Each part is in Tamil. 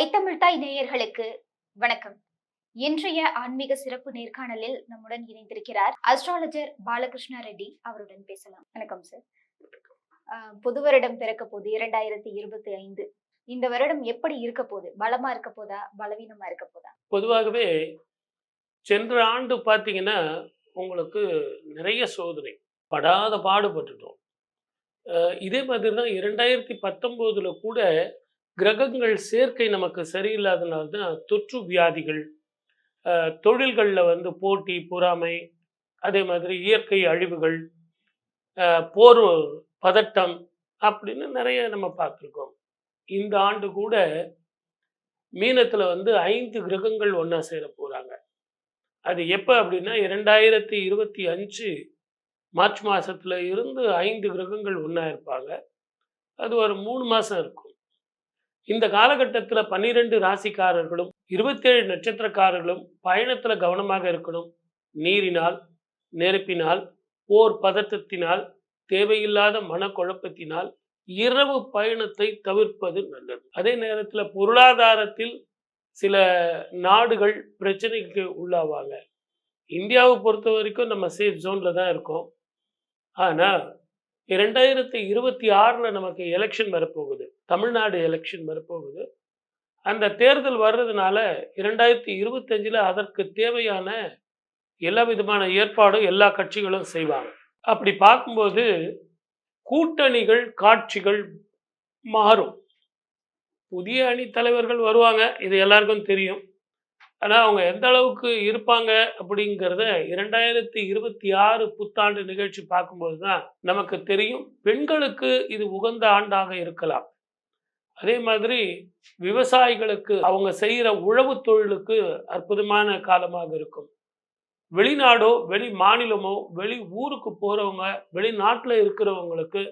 தைத்தமிழ் தாய் நேயர்களுக்கு வணக்கம். இன்றைய ஆன்மீக சிறப்பு நேர்காணலில் நம்முடன் இணைந்திருக்கிறார் அஸ்ட்ராலஜர் பாலகிருஷ்ண ரெட்டி அவருடன் பேசலாம். வணக்கம் சார் ஆஹ் புது வருடம் பிறக்க போது இரண்டாயிரத்தி இருபத்தி ஐந்து. இந்த வருடம் எப்படி இருக்க போகுது பலமா இருக்க போதா? பலவீனமா இருக்க போதா? பொதுவாகவே சென்ற ஆண்டு பார்த்தீங்கன்னா உங்களுக்கு நிறைய சோதனை படாத பாடுபட்டுட்டோம். இதே மாதிரி தான் இரண்டாயிரத்தி பத்தொம்போதில் கூட கிரகங்கள் சேர்க்கை நமக்கு சரியில்லாதனால தான் தொற்று வியாதிகள் தொழில்களில் வந்து போட்டி பொறாமை அதே மாதிரி இயற்கை அழிவுகள் போர் பதட்டம் அப்படின்னு நிறைய நம்ம பார்த்துருக்கோம். இந்த ஆண்டு கூட மீனத்தில் வந்து ஐந்து கிரகங்கள் ஒன்றா சேர போகிறாங்க அது எப்போ அப்படின்னா இரண்டாயிரத்தி இருபத்தி அஞ்சு மார்ச் மாதத்தில் இருந்து ஐந்து கிரகங்கள் ஒன்றா இருப்பாங்க. அது ஒரு மூணு மாதம் இருக்கும். இந்த காலகட்டத்தில் பன்னிரெண்டு ராசிக்காரர்களும் இருபத்தேழு நட்சத்திரக்காரர்களும் பயணத்தில் கவனமாக இருக்கணும். நீரினால் நெருப்பினால் போர் பதட்டத்தினால் தேவையில்லாத மனக்குழப்பத்தினால் இரவு பயணத்தை தவிர்ப்பது நல்லது. அதே நேரத்தில் பொருளாதாரத்தில் சில நாடுகள் பிரச்சனைக்கு உள்ளாவாங்க. இந்தியாவை பொறுத்த வரைக்கும் நம்ம சேஃப் ஜோனில் தான் இருக்கோம். ஆனால் இரண்டாயிரத்தி இருபத்தி ஆறில் நமக்கு எலெக்ஷன் வரப்போகுது. தமிழ்நாடு எலெக்ஷன் வரப்போகுது. அந்த தேர்தல் வர்றதுனால இரண்டாயிரத்தி இருபத்தஞ்சில் அதற்கு தேவையான எல்லா விதமான ஏற்பாடும் எல்லா கட்சிகளும் செய்வாங்க. அப்படி பார்க்கும்போது கூட்டணிகள் காட்சிகள் மாறும். புதிய அணி தலைவர்கள் வருவாங்க. இது எல்லாருக்கும் தெரியும். ஆனால் அவங்க எந்த அளவுக்கு இருப்பாங்க அப்படிங்கிறத இரண்டாயிரத்தி இருபத்தி ஆறு புத்தாண்டு நிகழ்ச்சி பார்க்கும்போது தான் நமக்கு தெரியும். பெண்களுக்கு இது உகந்த ஆண்டாக இருக்கலாம். அதே மாதிரி விவசாயிகளுக்கு அவங்க செய்கிற உழவு தொழிலுக்கு அற்புதமான காலமாக இருக்கும். வெளிநாடோ வெளி மாநிலமோ வெளி ஊருக்கு போகிறவங்க வெளிநாட்டில் இருக்கிறவங்களுக்கு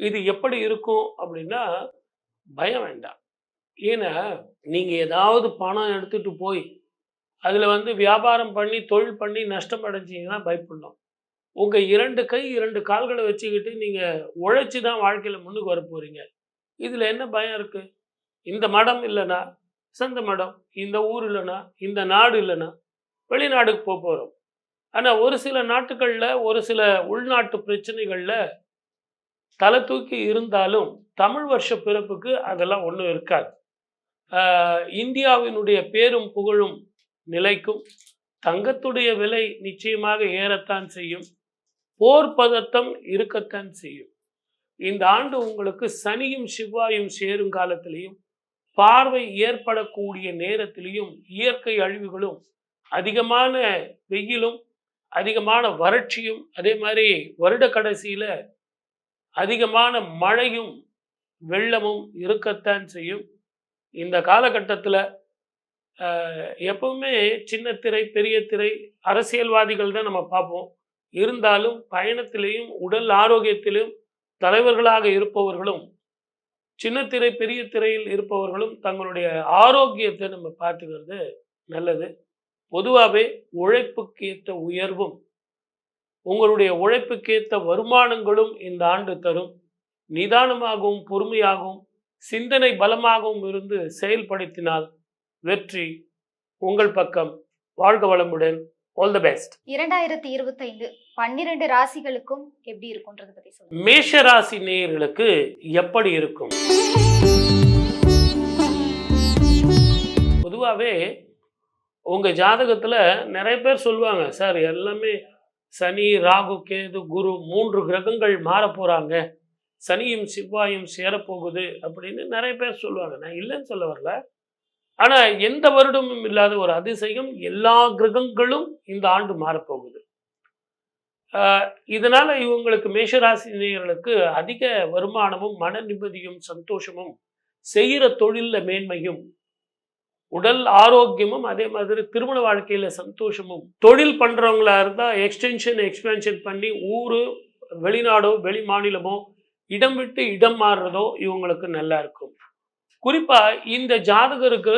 இது எப்படி இருக்கும் அப்படின்னா பயம் வேண்டாம். ஏன்னா நீங்கள் ஏதாவது பணம் எடுத்துகிட்டு போய் அதில் வந்து வியாபாரம் பண்ணி தொழில் பண்ணி நஷ்டம் அடைஞ்சிங்கன்னா பயப்படணும். உங்கள் இரண்டு கை இரண்டு கால்களை வச்சுக்கிட்டு நீங்கள் உழைச்சி தான் வாழ்க்கையில் முன்னுக்கு வர போகிறீங்க இதில் என்ன பயம் இருக்குது இந்த மடம் இல்லைன்னா சொந்த மடம் இந்த ஊர் இல்லைன்னா இந்த நாடு இல்லைன்னா வெளிநாடுக்கு போக போகிறோம் ஆனால் ஒரு சில நாட்டுகளில் ஒரு சில உள்நாட்டு பிரச்சனைகளில் தலை தூக்கி இருந்தாலும் தமிழ் வருஷ பிறப்புக்கு அதெல்லாம் ஒன்றும் இருக்காது. இந்தியாவினுடைய பேரும் புகழும் நிலைக்கும் தங்கத்துடைய விலை நிச்சயமாக ஏறத்தான் செய்யும். போர் பதட்டம் இருக்கத்தான் செய்யும். இந்த ஆண்டு உங்களுக்கு சனியும் செவ்வாயும் சேரும் காலத்திலையும் பார்வை ஏற்படக்கூடிய நேரத்திலையும் இயற்கை அழிவுகளும் அதிகமான வெயிலும் அதிகமான வறட்சியும் அதே மாதிரி வருட கடைசியில் அதிகமான மழையும் வெள்ளமும் இருக்கத்தான் செய்யும். இந்த காலகட்டத்தில் எப்பவுமே சின்ன திரை பெரிய திரை அரசியல்வாதிகள் தான் நம்ம பார்ப்போம். இருந்தாலும் பயணத்திலையும் உடல் ஆரோக்கியத்திலும் தலைவர்களாக இருப்பவர்களும் சின்ன திரை பெரிய திரையில் இருப்பவர்களும் தங்களுடைய ஆரோக்கியத்தை நம்ம பார்த்துக்கிறது நல்லது. பொதுவாகவே உழைப்புக்கு ஏற்ற உயர்வும் உங்களுடைய உழைப்புக்கேற்ற வருமானங்களும் இந்த ஆண்டு தரும். நிதானமாகவும் பொறுமையாகவும் சிந்தனை பலமாகவும் இருந்து செயல்படுத்தினால் வெற்றி உங்கள் பக்கம். வாழ்க வளமுடன். ஆல் த பெஸ்ட் இரண்டாயிரத்தி இருபத்தைந்து பன்னிரண்டு ராசிகளுக்கும் எப்படி இருக்கும்ன்றத பத்தி சொல்லுங்க. மேஷ ராசி நேயர்களுக்கு எப்படி இருக்கும்? பொதுவாகவே உங்கள் ஜாதகத்தில் நிறைய பேர் சொல்லுவாங்க சார் எல்லாமே சனி ராகு கேது குரு மூன்று கிரகங்கள் மாற போகிறாங்க சனியும் செவ்வாயும் சேரப்போகுது அப்படின்னு நிறைய பேர் சொல்லுவாங்க. நான் இல்லைன்னு சொல்ல வரல. ஆனால் எந்த வருடமும் இல்லாத ஒரு அதிசயம் எல்லா கிரகங்களும் இந்த ஆண்டு மாறப்போகுது. இதனால் இதனால இவங்களுக்கு மேஷராசினியர்களுக்கு அதிக வருமானமும் மன நிம்மதியும் சந்தோஷமும் செய்கிற தொழிலில் மேன்மையும் உடல் ஆரோக்கியமும் அதே மாதிரி திருமண வாழ்க்கையில் சந்தோஷமும் தொழில் பண்ணுறவங்களா இருந்தால் எக்ஸ்டென்ஷன் எக்ஸ்பென்ஷன் பண்ணி ஊர் வெளிநாடோ வெளி மாநிலமோ இடம் விட்டு இடம் மாறுறதோ இவங்களுக்கு நல்லா இருக்கும். குறிப்பா இந்த ஜாதகருக்கு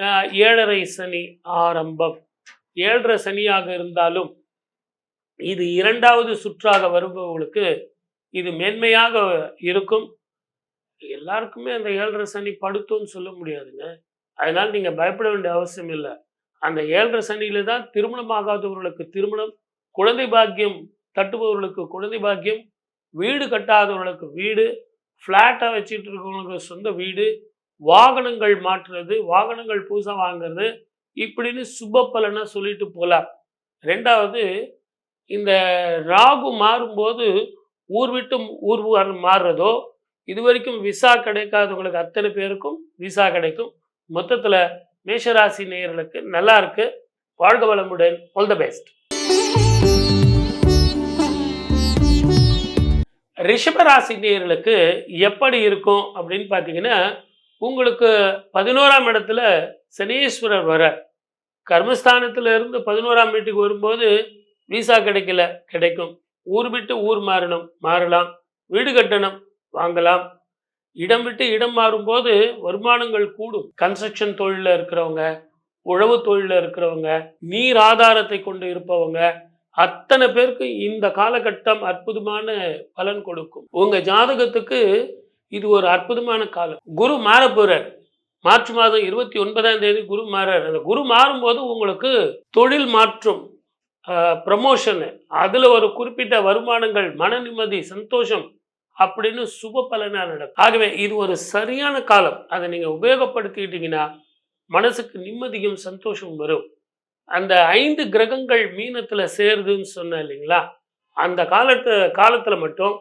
ஆஹ், ஏழரை சனி ஆரம்பம். ஏழரை சனியாக இருந்தாலும் இது இரண்டாவது சுற்றாக வருபவர்களுக்கு இது மேன்மையாக இருக்கும். எல்லாருக்குமே அந்த ஏழரை சனி படுத்தும்னு சொல்ல முடியாதுங்க. அதனால நீங்க பயப்பட வேண்டிய அவசியம் இல்லை. அந்த ஏழரை சனியில தான் திருமணம் ஆகாதவர்களுக்கு திருமணம் குழந்தை பாக்கியம் தட்டுபவர்களுக்கு குழந்தை பாக்கியம் வீடு கட்டாதவர்களுக்கு வீடு ஃப்ளாட்டாக வச்சுட்டு இருக்கவங்களுக்கு சொந்த வீடு வாகனங்கள் மாற்றுறது வாகனங்கள் புதுசாக வாங்குறது இப்படின்னு சுப பலனை சொல்லிட்டு போகலாம். ரெண்டாவது இந்த ராகு மாறும்போது ஊர் விட்டு ஊர் மாறுறதோ இது வரைக்கும் விசா கிடைக்காதவங்களுக்கு அத்தனை பேருக்கும் விசா கிடைக்கும். மொத்தத்தில் மேஷராசி நேயர்களுக்கு நல்லா இருக்கு. வாழ்க வளமுடன். ஆல் த பெஸ்ட் ரிஷபராசி நேர்களுக்கு எப்படி இருக்கும் அப்படின்னு பார்த்தீங்கன்னா உங்களுக்கு பதினோராம் இடத்துல சனீஸ்வரர் வர கர்மஸ்தானத்தில் இருந்து பதினோராம் வீட்டுக்கு வரும்போது விசா கிடைக்கல கிடைக்கும். ஊர் விட்டு ஊர் மாறணும் மாறலாம். வீடு கட்டணம் வாங்கலாம். இடம் விட்டு இடம் மாறும்போது வருமானங்கள் கூடும். கன்ஸ்ட்ரக்ஷன் தொழிலில் இருக்கிறவங்க உழவு தொழிலில் இருக்கிறவங்க நீர் ஆதாரத்தை கொண்டு இருப்பவங்க அத்தனை பேருக்கு இந்த காலகட்டம் அற்புதமான பலன் கொடுக்கும். உங்க ஜாதகத்துக்கு இது ஒரு அற்புதமான காலம். குரு மாற போறார். மார்ச் மாதம் இருபத்தி ஒன்பதாம் தேதி குரு மாறார். அந்த குரு மாறும்போது உங்களுக்கு தொழில் மாற்றம் ப்ரமோஷனு அதில் ஒரு குறிப்பிட்ட வருமானங்கள் மன நிம்மதி சந்தோஷம் அப்படின்னு சுப பலனாக நடக்கும். ஆகவே இது ஒரு சரியான காலம். அதை நீங்கள் உபயோகப்படுத்திக்கிட்டீங்கன்னா மனசுக்கு நிம்மதியும் சந்தோஷம் வரும். அந்த ஐந்து கிரகங்கள் மீனத்தில் சேருதுன்னு சொன்னேன் இல்லைங்களா? அந்த காலத்து காலத்தில் மட்டும்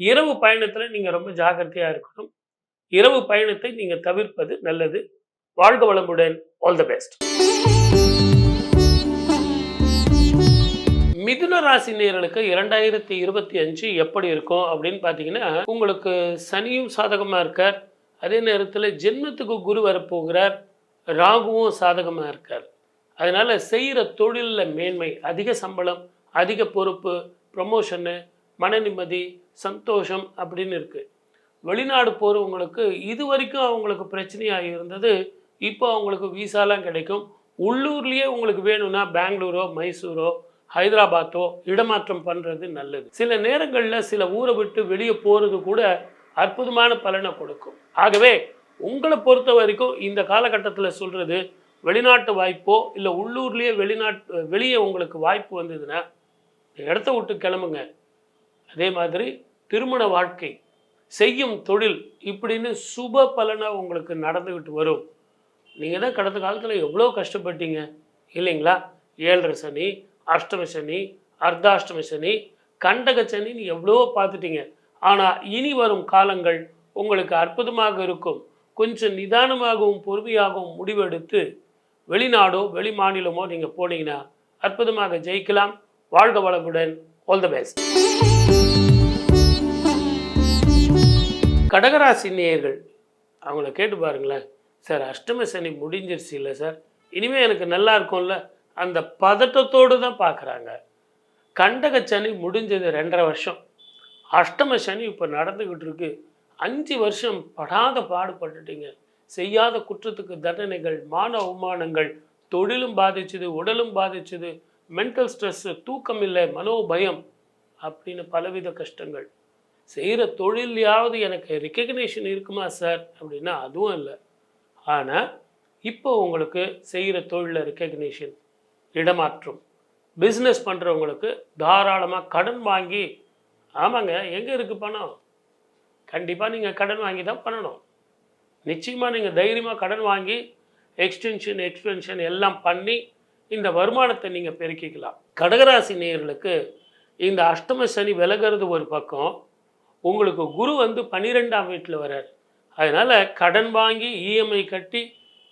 இரவு பயணத்தில் நீங்கள் ரொம்ப ஜாக்கிரதையாக இருக்கணும். இரவு பயணத்தை நீங்கள் தவிர்ப்பது நல்லது. வாழ்க வளமுடன். ஆல் த பெஸ்ட் மிதுன ராசி நேர்களுக்கு இரண்டாயிரத்தி இருபத்தி அஞ்சு எப்படி இருக்கும் அப்படின்னு பார்த்தீங்கன்னா உங்களுக்கு சனியும் சாதகமாக இருக்கார். அதே நேரத்தில் ஜென்மத்துக்கு குரு வரப்போகிறார். ராகுவும் சாதகமாக இருக்கார். அதனால் செய்கிற தொழிலில் மேன்மை அதிக சம்பளம் அதிக பொறுப்பு ப்ரமோஷனு மன நிம்மதி சந்தோஷம் அப்படின்னு இருக்குது வெளிநாடு போகிறவங்களுக்கு இது வரைக்கும் அவங்களுக்கு பிரச்சனையாக இருந்தது இப்போ அவங்களுக்கு விசாலாம் கிடைக்கும். உள்ளூர்லேயே உங்களுக்கு வேணும்னா பெங்களூரோ மைசூரோ ஹைதராபாத்தோ இடமாற்றம் பண்ணுறது நல்லது. சில நேரங்களில் சில ஊரை விட்டு வெளியே போகிறது கூட அற்புதமான பலனை கொடுக்கும். ஆகவே உங்களை பொறுத்த வரைக்கும் இந்த காலகட்டத்தில் சொல்கிறது வெளிநாட்டு வாய்ப்போ இல்லை உள்ளூர்லேயே வெளிநாட்டு வெளியே உங்களுக்கு வாய்ப்பு வந்ததுன்னா இடத்த விட்டு கிளம்புங்க. அதே மாதிரி திருமண வாழ்க்கை செய்யும் தொழில் இப்படின்னு சுப பலனாக உங்களுக்கு நடந்துக்கிட்டு வரும். நீங்கள் தான் கடந்த காலத்தில் எவ்வளோ கஷ்டப்பட்டீங்க இல்லைங்களா? ஏழரை சனி அஷ்டம சனி அர்த்தாஷ்டம சனி கண்டக சனின்னு எவ்வளவோ பார்த்துட்டீங்க. ஆனால் இனி வரும் காலங்கள் உங்களுக்கு அற்புதமாக இருக்கும். கொஞ்சம் நிதானமாகவும் பொறுமையாகவும் முடிவெடுத்து வெளிநாடோ வெளி மாநிலமோ நீங்கள் போனீங்கன்னா அற்புதமாக ஜெயிக்கலாம். வாழ்க வளமுடன். ஆல் த பெஸ்ட் கடகராசி நேயர்கள் அவங்கள கேட்டு பாருங்களேன். சார் அஷ்டம சனி முடிஞ்சிருச்சு இல்லை சார்? இனிமேல் எனக்கு நல்லா இருக்கும்ல? அந்த பதட்டத்தோடு தான் பார்க்குறாங்க கண்டக சனி முடிஞ்சது ரெண்டரை வருஷம். அஷ்டம சனி இப்போ நடந்துக்கிட்டு இருக்கு. அஞ்சு வருஷம் படாத பாடுபட்டுட்டீங்க. செய்யாத குற்றத்துக்கு தண்டனைகள் மான அவமானங்கள் தொழிலும் பாதிச்சுது உடலும் பாதிச்சுது மென்டல் ஸ்ட்ரெஸ்ஸு தூக்கம் இல்லை மனோபயம் அப்படின்னு பலவித கஷ்டங்கள். செய்கிற தொழிலையாவது எனக்கு ரெக்கக்னேஷன் இருக்குமா சார் அப்படின்னா அதுவும் இல்லை. ஆனால் இப்போ உங்களுக்கு செய்கிற தொழிலில் ரெக்கக்னேஷன் இடமாற்றம் பிஸ்னஸ் பண்ணுறவங்களுக்கு தாராளமாக கடன் வாங்கி ஆமாங்க எங்கே இருக்குது பணம்? கண்டிப்பாக நீங்கள் கடன் வாங்கி தான் பண்ணணும். நிச்சயமாக நீங்கள் தைரியமாக கடன் வாங்கி எக்ஸ்டென்ஷன் எக்ஸ்பென்ஷன் எல்லாம் பண்ணி இந்த வருமானத்தை நீங்கள் பெருக்கிக்கலாம். கடகராசி நேயர்களுக்கு இந்த அஷ்டம சனி விலகிறது ஒரு பக்கம். உங்களுக்கு குரு வந்து பன்னிரெண்டாம் வீட்டில் வரார் அதனால் கடன் வாங்கி இஎம்ஐ கட்டி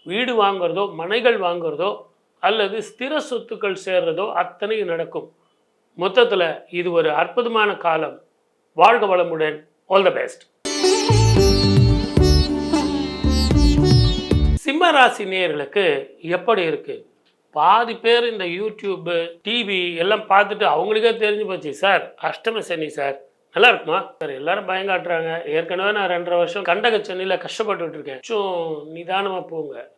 வீடு வாங்குறதோ மனைகள் வாங்குறதோ அல்லது ஸ்திர சொத்துக்கள் சேர்றதோ அத்தனையும் நடக்கும். மொத்தத்தில் இது ஒரு அற்புதமான காலம். வாழ்க வளமுடன். ஆல் த பெஸ்ட் சிம்ம ராசி நேயர்களுக்கு எப்படி இருக்கு? பாதி பேர் இந்த யூடியூப்பு டிவி எல்லாம் பார்த்துட்டு அவங்களுக்கே தெரிஞ்சு போச்சு. சார் அஷ்டம சனி சார் நல்லா இருக்குமா? சார் எல்லாரும் பயங்காட்டுறாங்க ஏற்கனவே நான் ரெண்டரை வருஷம் கண்டக சென்னையில் கஷ்டப்பட்டுட்டு இருக்கேன். கொஞ்சம் நிதானமாக போங்க.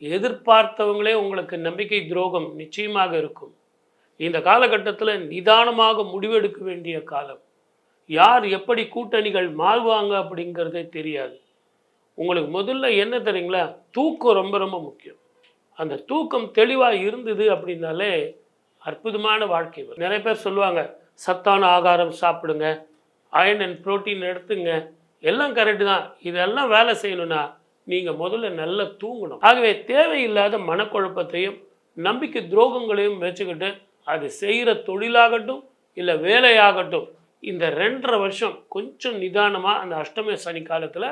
எதிர்பார்த்தவங்களே உங்களுக்கு நம்பிக்கை துரோகம் நிச்சயமாக இருக்கும். இந்த காலகட்டத்தில் நிதானமாக முடிவெடுக்க வேண்டிய காலம். யார் எப்படி கூட்டணிகள் மாறுவாங்க அப்படிங்கிறதே தெரியாது. உங்களுக்கு முதல்ல என்ன தெரியுங்களா? தூக்கம் ரொம்ப ரொம்ப முக்கியம். அந்த தூக்கம் தெளிவாக இருந்தது அப்படின்னாலே அற்புதமான வாழ்க்கை வரும். நிறைய பேர் சொல்லுவாங்க சத்தான ஆகாரம் சாப்பிடுங்க அயன் அண்ட் புரோட்டீன் எடுத்துங்க எல்லாம் கரெக்டு தான். இதெல்லாம் வேலை செய்யணும்னா நீங்கள் முதல்ல நல்லா தூங்கணும். ஆகவே தேவையில்லாத மனக்குழப்பத்தையும் நம்பிக்கை துரோகங்களையும் வச்சுக்கிட்டு அது செய்கிற தொழிலாகட்டும் இல்லை வேலையாகட்டும் இந்த ரெண்டரை வருஷம் கொஞ்சம் நிதானமாக அந்த அஷ்டமி சனி காலத்தில்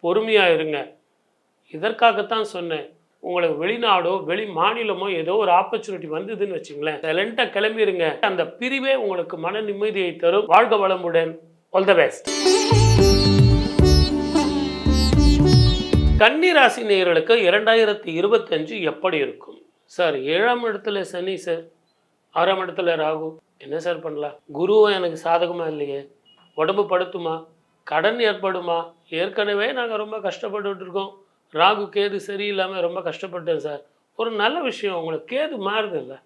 பொறுமையாக இருங்க. இதற்காகத்தான் சொன்னேன். உங்களுக்கு வெளிநாடோ வெளி மாநிலமோ ஏதோ ஒரு ஆப்பர்ச்சுனிட்டி வந்ததுன்னு வச்சுங்களேன். சைலண்டாக கிளம்பிடுங்க அந்த பிரிவே உங்களுக்கு மன நிம்மதியை தரும். வாழ்க வளமுடன். ஆல் த பெஸ்ட் கன்னிராசி நேயர்களுக்கு இரண்டாயிரத்தி இருபத்தஞ்சு எப்படி இருக்கும்? சார் ஏழாம் இடத்துல சனி சார் ஆறாம் இடத்துல ராகு. என்ன சார் பண்ணலாம்? குருவும் எனக்கு சாதகமாக இல்லையே. உடம்பு படுத்துமா? கடன் ஏற்படுமா? ஏற்கனவே நாங்கள் ரொம்ப கஷ்டப்பட்டுட்டு இருக்கோம் ராகு கேது சரியில்லாமல் ரொம்ப கஷ்டப்பட்டேன் சார். ஒரு நல்ல விஷயம் உங்களுக்கு கேது மாறுது இல்லை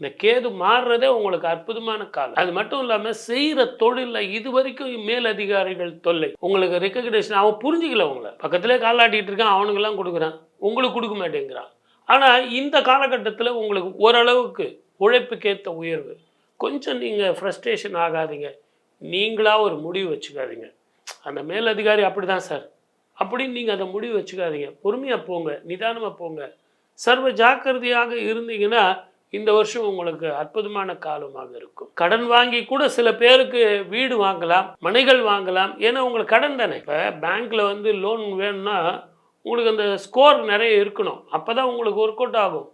இந்த கேது மாறுறதே உங்களுக்கு அற்புதமான காலம். அது மட்டும் இல்லாமல் செய்கிற தொழிலில் இது வரைக்கும் மேலதிகாரிகள் தொல்லை. உங்களுக்கு ரெக்கக்னேஷன் அவன் புரிஞ்சுக்கல உங்களை. பக்கத்திலே காலாட்டிகிட்டு இருக்கான் அவனுக்கெல்லாம் கொடுக்குறான். உங்களுக்கு கொடுக்க மாட்டேங்கிறான். ஆனால் இந்த காலகட்டத்தில் உங்களுக்கு ஓரளவுக்கு உழைப்புக்கேற்ற உயர்வு. கொஞ்சம் நீங்கள் ஃப்ரஸ்ட்ரேஷன் ஆகாதீங்க. நீங்களாக ஒரு முடிவு வச்சுக்காதீங்க. அந்த மேலதிகாரி அப்படி தான் சார். அப்படின்னு நீங்கள் அதை முடிவு வச்சுக்காதீங்க. பொறுமையாக போங்க நிதானமாக போங்க. சர்வ ஜாக்கிரதையாக இருந்தீங்கன்னா இந்த வருஷம் உங்களுக்கு அற்புதமான காலமாக இருக்கும். கடன் வாங்கி கூட சில பேருக்கு வீடு வாங்கலாம் மனைகள் வாங்கலாம். ஏன்னா உங்களுக்கு கடன் தானே. இப்போ பேங்க்கில் வந்து லோன் வேணும்னா உங்களுக்கு அந்த ஸ்கோர் நிறைய இருக்கணும். அப்போ தான் உங்களுக்கு ஒர்க் அவுட் ஆகும்.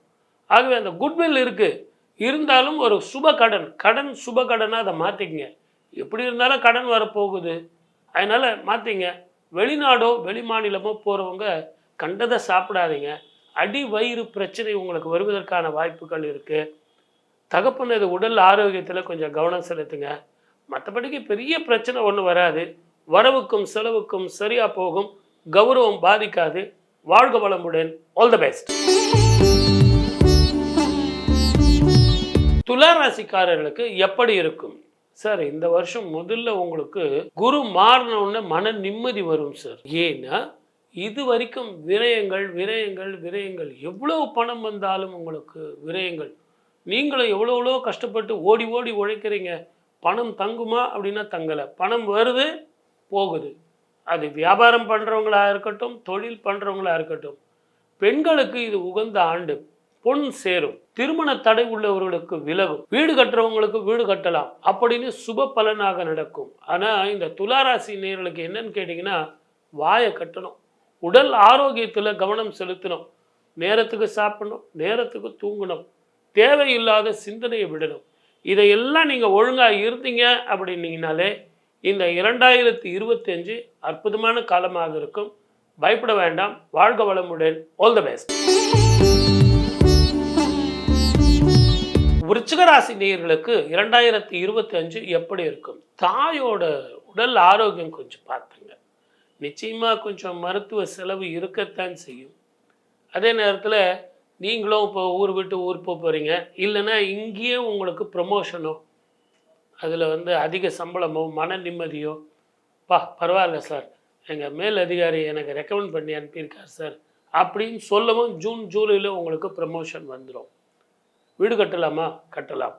ஆகவே அந்த குட்வில் இருக்குது இருந்தாலும் ஒரு சுப கடன் கடன் சுப கடனாக அதை மாற்றிக்கங்க எப்படி இருந்தாலும் கடன் வரப்போகுது. அதனால் மாற்றிங்க வெளிநாடோ வெளி மாநிலமோ போகிறவங்க கண்டதை சாப்பிடாதீங்க. அடி வயிறு பிரச்சனை உங்களுக்கு வருவதற்கான வாய்ப்புகள் இருக்குது தகப்பனது உடல் ஆரோக்கியத்தில் கொஞ்சம் கவனம் செலுத்துங்க. மற்றபடிக்கு பெரிய பிரச்சனை ஒன்றும் வராது. வரவுக்கும் செலவுக்கும் சரியாக போகும். கௌரவம் பாதிக்காது. வாழ்க வளமுடன். ஆல் த பெஸ்ட் துலா ராசிக்காரர்களுக்கு எப்படி இருக்கும்? சார் இந்த வருஷம் முதல்ல உங்களுக்கு குரு மாறினவுடனே மன நிம்மதி வரும் சார். ஏன்னா இது வரைக்கும் விரயங்கள் விரயங்கள் விரயங்கள் எவ்வளோ பணம் வந்தாலும் உங்களுக்கு விரயங்கள். நீங்களும் எவ்வளோ எவ்வளோ கஷ்டப்பட்டு ஓடி ஓடி உழைக்கிறீங்க. பணம் தங்குமா அப்படின்னா தங்கலை. பணம் வருது போகுது. அது வியாபாரம் பண்ணுறவங்களாக இருக்கட்டும் தொழில் பண்ணுறவங்களாக இருக்கட்டும். பெண்களுக்கு இது உகந்த ஆண்டு. பொன் சேரும். திருமண தடை உள்ளவர்களுக்கு விலகும் வீடு கட்டுறவங்களுக்கு வீடு கட்டலாம். அப்படின்னு சுப பலனாக நடக்கும். ஆனால் இந்த துளாராசி நேர்களுக்கு என்னன்னு கேட்டிங்கன்னா வாயை கட்டணும். உடல் ஆரோக்கியத்தில் கவனம் செலுத்தணும். நேரத்துக்கு சாப்பிடணும் நேரத்துக்கு தூங்கணும். தேவையில்லாத சிந்தனையை விடணும். இதையெல்லாம் நீங்கள் ஒழுங்காக இருந்தீங்க அப்படின்னீங்கனாலே இந்த இரண்டாயிரத்தி இருபத்தஞ்சு அற்புதமான காலமாக இருக்கும். பயப்பட வேண்டாம். வாழ்க வளமுடன். ஆல் த பெஸ்ட் விருச்சிகராசி நேயர்களுக்கு இரண்டாயிரத்தி இருபத்தி அஞ்சு எப்படி இருக்கும்? தாயோட உடல் ஆரோக்கியம் கொஞ்சம் பார்த்துங்க. நிச்சயமாக கொஞ்சம் மருத்துவ செலவு இருக்கத்தான் செய்யும். அதே நேரத்தில் நீங்களும் இப்போ ஊர் விட்டு ஊர் போக போகிறீங்க இல்லைன்னா இங்கேயே உங்களுக்கு ப்ரமோஷனோ அதில் வந்து அதிக சம்பளமோ மன நிம்மதியோ பா பரவாயில்ல சார். எங்கள் மேல் அதிகாரி எனக்கு ரெக்கமெண்ட் பண்ணி அனுப்பியிருக்கார் சார். அப்படின்னு சொல்லவும் ஜூன் ஜூலையில் உங்களுக்கு ப்ரமோஷன் வந்துடும் வீடு கட்டலாமா? கட்டலாம்.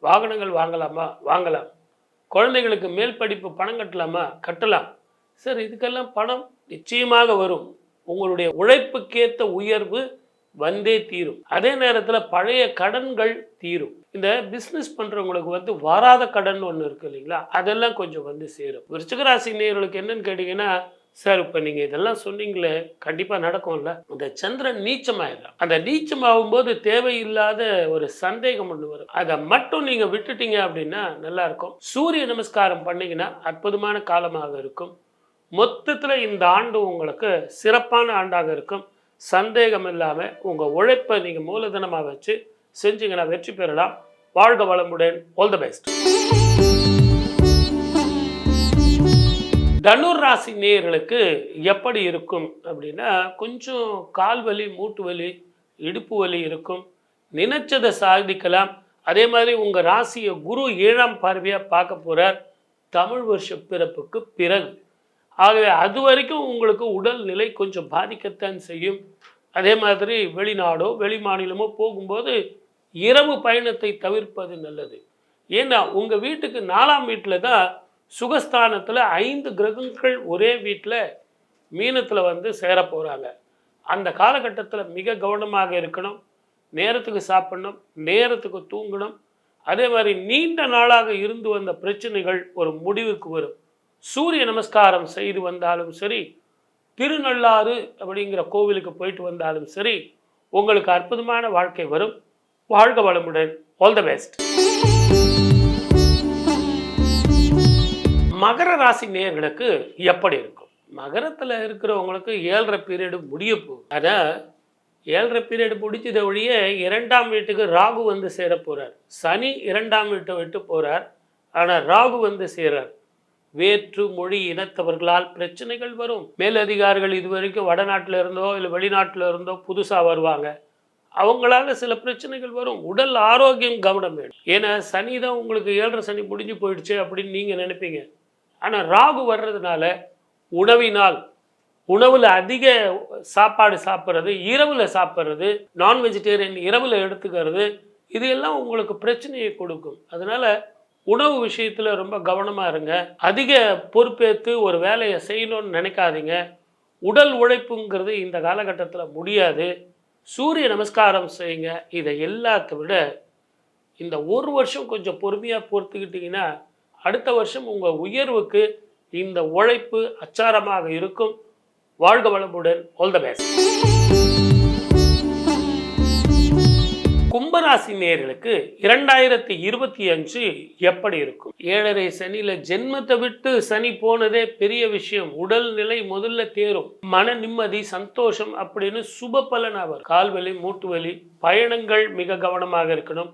வாகனங்கள் வாங்கலாமா? வாங்கலாம். குழந்தைகளுக்கு மேல் படிப்பு பணம் கட்டலாமா? கட்டலாம். சார் இதுக்கெல்லாம் பணம் நிச்சயமாக வரும். உங்களுடைய உழைப்புக்கேற்ற உயர்வு வந்தே தீரும். அதே நேரத்தில் பழைய கடன்கள் தீரும். இந்த பிஸ்னஸ் பண்ணுறவங்களுக்கு வந்து வராத கடன் ஒன்று இருக்கு இல்லைங்களா? அதெல்லாம் கொஞ்சம் வந்து சேரும். விருச்சிகராசி நேர்களுக்கு என்னன்னு கேட்டிங்கன்னா சார் இப்போ நீங்கள் இதெல்லாம் சொன்னீங்களே கண்டிப்பாக நடக்கும்ல. அந்த சந்திரன் நீச்சமாயிடும் அந்த நீச்சமாகும்போது தேவையில்லாத ஒரு சந்தேகம் ஒன்று வரும். அதை மட்டும் நீங்கள் விட்டுட்டீங்க அப்படின்னா நல்லா இருக்கும். சூரிய நமஸ்காரம் பண்ணிங்கன்னா அற்புதமான காலமாக இருக்கும். மொத்தத்தில் இந்த ஆண்டு உங்களுக்கு சிறப்பான ஆண்டாக இருக்கும். சந்தேகம் இல்லாமல் உங்கள் உழைப்பை நீங்கள் மூலதனமாக வச்சு செஞ்சீங்கன்னா வெற்றி பெறலாம். வாழ்க வளமுடன். ஆல் த பெஸ்ட் தனுர் ராசி நேயர்களுக்கு எப்படி இருக்கும் அப்படின்னா கொஞ்சம் கால் வலி மூட்டு வலி இடுப்பு வலி இருக்கும். நினைச்சதை சாதிக்கலாம். அதே மாதிரி உங்கள் ராசியை குரு ஏழாம் பார்வையாக பார்க்க போகிறார் தமிழ் வருஷ பிறப்புக்கு பிறகு. ஆகவே அது வரைக்கும் உங்களுக்கு உடல் நிலை கொஞ்சம் பாதிக்கத்தான் செய்யும். அதே மாதிரி வெளிநாடோ வெளி மாநிலமோ போகும்போது இரவு பயணத்தை தவிர்ப்பது நல்லது. ஏன்னா உங்கள் வீட்டுக்கு நாலாம் வீட்டில் தான் சுகஸ்தானத்தில் ஐந்து கிரகங்கள் ஒரே வீட்டில் மீனத்தில் வந்து சேர போகிறாங்க அந்த காலகட்டத்தில் மிக கவனமாக இருக்கணும். நேரத்துக்கு சாப்பிடணும் நேரத்துக்கு தூங்கணும். அதே மாதிரி நீண்ட நாளாக இருந்து வந்த பிரச்சனைகள் ஒரு முடிவுக்கு வரும். சூரிய நமஸ்காரம் செய்து வந்தாலும் சரி திருநள்ளாறு அப்படிங்கிற கோவிலுக்கு போயிட்டு வந்தாலும் சரி உங்களுக்கு அற்புதமான வாழ்க்கை வரும். வாழ்க வளமுடன். ஆல் த பெஸ்ட் மகர ராசி நேயர்களுக்கு எப்படி இருக்கும்? மகரத்தில் இருக்கிறவங்களுக்கு ஏழரை பீரியடு முடிய போகும் ஆனால் ஏழரை பீரியடு முடிச்சதை ஒழிய இரண்டாம் வீட்டுக்கு ராகு வந்து சேர போகிறார் சனி இரண்டாம் வீட்டை விட்டு போகிறார் ஆனால் ராகு வந்து சேரார். வேற்று மொழி இனத்தவர்களால் பிரச்சனைகள் வரும். மேலதிகாரிகள் இது வரைக்கும் வடநாட்டில் இருந்தோ இல்லை வெளிநாட்டில் இருந்தோ புதுசாக வருவாங்க. அவங்களால சில பிரச்சனைகள் வரும். உடல் ஆரோக்கியம் கவனம் வேணும். ஏன்னா சனி தான் உங்களுக்கு ஏழரை சனி முடிஞ்சு போயிடுச்சு அப்படின்னு நீங்கள் நினைப்பீங்க. ஆனால் ராகு வர்றதுனால உணவினால் உணவில் அதிக சாப்பாடு சாப்பிட்றது இரவில் சாப்பிட்றது நான் வெஜிடேரியன் இரவில் எடுத்துக்கிறது இது எல்லாம் உங்களுக்கு பிரச்சனையை கொடுக்கும். அதனால் உணவு விஷயத்தில் ரொம்ப கவனமாக இருங்க. அதிக பொறுப்பேற்று ஒரு வேலையை செய்யணும்னு நினைக்காதீங்க. உடல் உழைப்புங்கிறது இந்த காலகட்டத்தில் முடியாது. சூரிய நமஸ்காரம் செய்யுங்க. இதை எல்லாத்த விட இந்த ஒரு வருஷம் கொஞ்சம் பொறுமையாக பொறுத்துக்கிட்டிங்கன்னா அடுத்த வருஷம் உங்கள் உயர்வுக்கு இந்த உழைப்பு அச்சாரமாக இருக்கும். வாழ்க வளமுடன். ஆல் த பெஸ்ட் கும்பராசி நேர்களுக்கு இரண்டாயிரத்தி இருபத்தி அஞ்சு எப்படி இருக்கும்? ஏழரை சனியில ஜென்மத்தை விட்டு சனி போனதே பெரிய விஷயம். உடல் நிலை முதல்ல தேரும். மன நிம்மதி சந்தோஷம் அப்படின்னு சுப பலன் அவர் கால்வலி மூட்டு வலி பயணங்கள் மிக கவனமாக இருக்கணும்.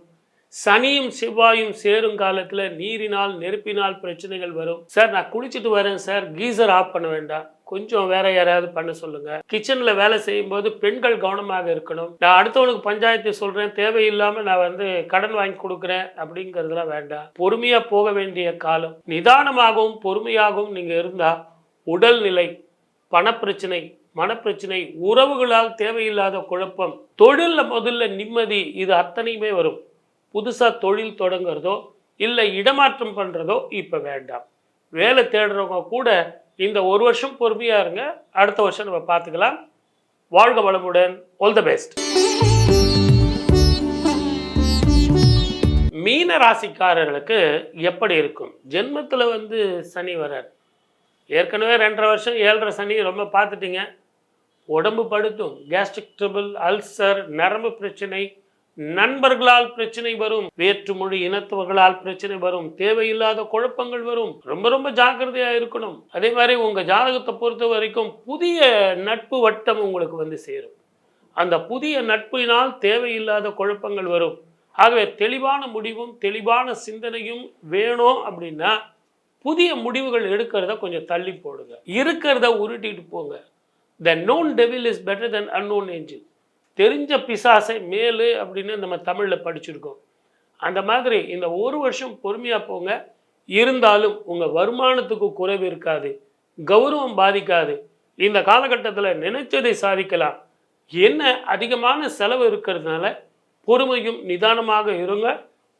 சனியும் செவ்வாயும் சேரும் காலத்துல நீரினால் நெருப்பினால் பிரச்சனைகள் வரும். சார் நான் குளிச்சுட்டு வரேன் சார். கீசர் ஆஃப் பண்ண வேண்டாம். கொஞ்சம் வேற யாராவது பண்ண சொல்லுங்க. கிச்சன்ல வேலை செய்யும் போது பெண்கள் கவனமாக இருக்கணும். நான் அடுத்தவனுக்கு பஞ்சாயத்து சொல்றேன். தேவையில்லாம நான் வந்து கடன் வாங்கி கொடுக்குறேன் அப்படிங்கிறதுலாம் வேண்டாம். பொறுமையா போக வேண்டிய காலம். நிதானமாகவும் பொறுமையாகவும் நீங்க இருந்தா உடல்நிலை பணப்பிரச்சனை மனப்பிரச்சனை உறவுகளால் தேவையில்லாத குழப்பம் தொழிலில் முதல்ல நிம்மதி இது அத்தனையுமே வரும். புதுசாக தொழில் தொடங்குறதோ இல்லை இடமாற்றம் பண்ணுறதோ இப்போ வேண்டாம். வேலை தேடுறவங்க கூட இந்த ஒரு வருஷம் பொறுமையாக இருங்க. அடுத்த வருஷம் நம்ம பார்த்துக்கலாம். வாழ்க வளமுடன். ஆல் த பெஸ்ட் மீன ராசிக்காரர்களுக்கு எப்படி இருக்கும்? ஜென்மத்தில் வந்து சனி வரார். ஏற்கனவே ரெண்டரை வருஷம் ஏழரை சனி ரொம்ப பார்த்துட்டீங்க. உடம்பு படுத்தும் கேஸ்ட்ரிக் ட்ரிபிள் அல்சர் நரம்பு பிரச்சனை நண்பர்களால் பிரச்சனை வரும் வேற்று மொழி இனத்தவர்களால் பிரச்சனை வரும் தேவையில்லாத குழப்பங்கள் வரும். ரொம்ப ரொம்ப ஜாக்கிரதையா இருக்கணும். அதே மாதிரி உங்க ஜாதகத்தை பொறுத்த வரைக்கும் புதிய நட்பு வட்டம் உங்களுக்கு வந்து சேரும். அந்த புதிய நட்பினால் தேவையில்லாத குழப்பங்கள் வரும். ஆகவே தெளிவான முடிவும் தெளிவான சிந்தனையும் வேணும் அப்படின்னா புதிய முடிவுகள் எடுக்கிறத கொஞ்சம் தள்ளி போடுங்க. இருக்கிறத உருட்டிட்டு போங்க. The known devil is better than unknown angel தெரிஞ்ச பிசாசை மேலு அப்படின்னு நம்ம தமிழில் படிச்சிருக்கோம். அந்த மாதிரி இந்த ஒரு வருஷம் பொறுமையாக போங்க. இருந்தாலும் உங்கள் வருமானத்துக்கு குறைவு இருக்காது. கௌரவம் பாதிக்காது. இந்த காலகட்டத்தில் நினைச்சதை சாதிக்கலாம். என்ன அதிகமான செலவு இருக்கிறதுனால பொறுமையும் நிதானமாக இருங்க.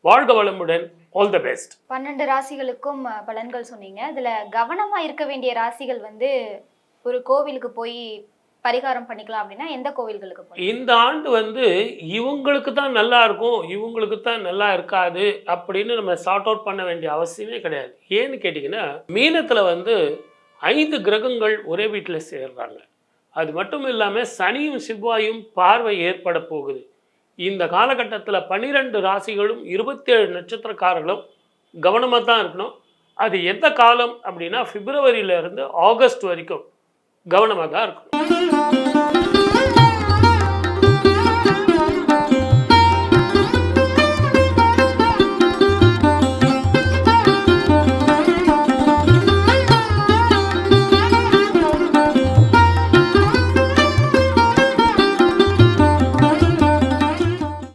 வாழ்க வளமுடன். ஆல் த பெஸ்ட் பன்னெண்டு ராசிகளுக்கும் பலன்கள் சொன்னீங்க. இதில் கவனமாக இருக்க வேண்டிய ராசிகள் வந்து ஒரு கோவிலுக்கு போய் பரிகாரம் பண்ணிக்கலாம் அப்படின்னா எந்த கோவில்களுக்கு இந்த ஆண்டு வந்து இவங்களுக்கு தான் நல்லா இருக்கும் இவங்களுக்கு தான் நல்லா இருக்காது அப்படின்னு நம்ம சார்ட் அவுட் பண்ண வேண்டிய அவசியமே கிடையாது. ஏன்னு கேட்டிங்கன்னா மீனத்தில் வந்து ஐந்து கிரகங்கள் ஒரே வீட்டில் சேர்றாங்க. அது மட்டும் இல்லாமல் சனியும் செவ்வாயும் பார்வை ஏற்பட போகுது. இந்த காலகட்டத்தில் பன்னிரெண்டு ராசிகளும் இருபத்தேழு நட்சத்திரக்காரர்களும் கவனமாக தான் இருக்கணும். அது எந்த காலம் அப்படின்னா பிப்ரவரியிலேருந்து ஆகஸ்ட் வரைக்கும். கவனமாக தான் இருக்கணும்.